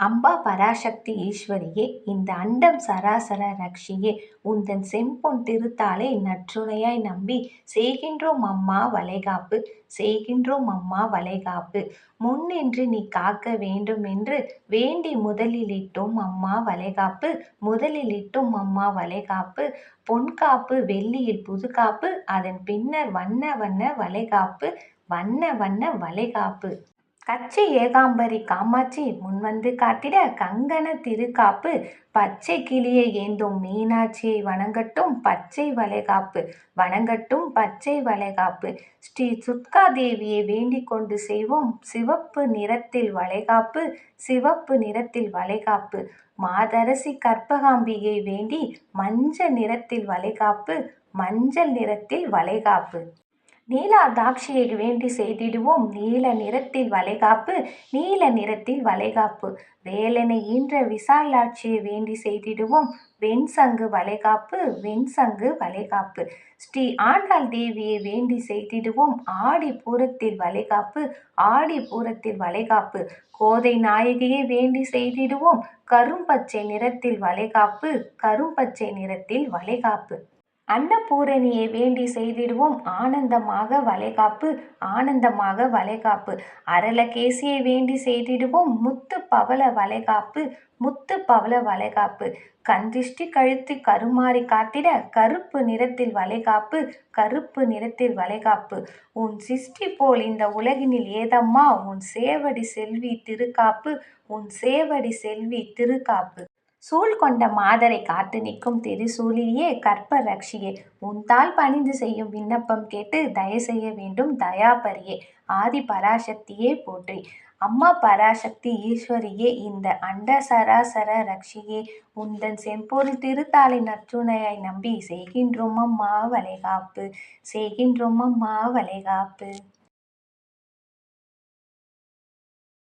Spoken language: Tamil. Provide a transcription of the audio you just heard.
அம்பா பராசக்தி ஈஸ்வரியே இந்த அண்டம் சராசர ரக்ஷியே உந்தன் செம்பொன் திருத்தாளை நற்றுணையாய் நம்பி செய்கின்றோம் அம்மா வளைகாப்பு செய்கின்றோம் அம்மா வளைகாப்பு. முன்னின்று நீ காக்க வேண்டுமென்று வேண்டி முதலிலிட்டோம் அம்மா வளைகாப்பு முதலிலிட்டோம் அம்மா வளைகாப்பு. பொன்காப்பு வெள்ளியில் புதுகாப்பு அதன் பின்னர் வண்ண வண்ண வளைகாப்பு வண்ண வண்ண வளைகாப்பு. கச்சி ஏகாம்பரி காமாட்சி முன்வந்து காத்திட கங்கண திருக்காப்பு. பச்சை கிளியை ஏந்தும் மீனாட்சியை வணங்கட்டும் பச்சை வளைகாப்பு. வணங்கட்டும் பச்சை வளைகாப்பு. ஸ்ரீ சுத்கா தேவியை வேண்டிக் கொண்டு செய்வோம் சிவப்பு நிறத்தில் வளைகாப்பு. சிவப்பு நிறத்தில் வளைகாப்பு. மாதரசி கற்பகாம்பியை வேண்டி மஞ்சள் நிறத்தில் வளைகாப்பு. மஞ்சள் நிறத்தில் வளைகாப்பு. நீலாதாட்சியை வேண்டி செய்திடுவோம். நீல நிறத்தில் வளைகாப்பு நீல நிறத்தில் வளைகாப்பு. வேலனை ஈன்ற விசாலாட்சியை வேண்டி செய்திடுவோம். வெண்சங்கு வளைகாப்பு வெண்சங்கு வளைகாப்பு. ஸ்ரீ ஆண்டாள் தேவியை வேண்டி செய்திடுவோம். ஆடி பூரத்தில் வளைகாப்பு ஆடி பூரத்தில் வளைகாப்பு. கோதை நாயகியை வேண்டி செய்திடுவோம். கரும்பச்சை நிறத்தில் வளைகாப்பு கரும்பச்சை நிறத்தில் வளைகாப்பு. அன்னபூரணியை வேண்டி செய்திடுவோம். ஆனந்தமாக வளைகாப்பு ஆனந்தமாக வளைகாப்பு. அரளகேசியை வேண்டி செய்திடுவோம். முத்து பவள வளைகாப்பு முத்து பவள வளைகாப்பு. கந்திஷ்டி கழுத்து கருமாறி காத்திட கருப்பு நிறத்தில் வளைகாப்பு கருப்பு நிறத்தில் வளைகாப்பு. உன் சிஷ்டி போல் இந்த உலகினில் ஏதம்மா? உன் சேவடி செல்வி திருக்காப்பு உன் சேவடி செல்வி திருக்காப்பு. சூழ் கொண்ட மாதரை காத்து நிற்கும் திரிசூலியே கற்ப ரக்ஷியே உன்தால் பணிந்து செய்யும் விண்ணப்பம் கேட்டு தய செய்ய வேண்டும் தயாபரியே ஆதி பராசக்தியே போற்றி. அம்மா பராசக்தி ஈஸ்வரியே இந்த அண்ட சராசர ரக்ஷியே உந்தன் செம்பொருள் திருத்தாளை நற்றுணையாய் நம்பி செய்கின்றோம் அம்மா வளைகாப்பு செய்கின்றோம் அம்மா வளைகாப்பு.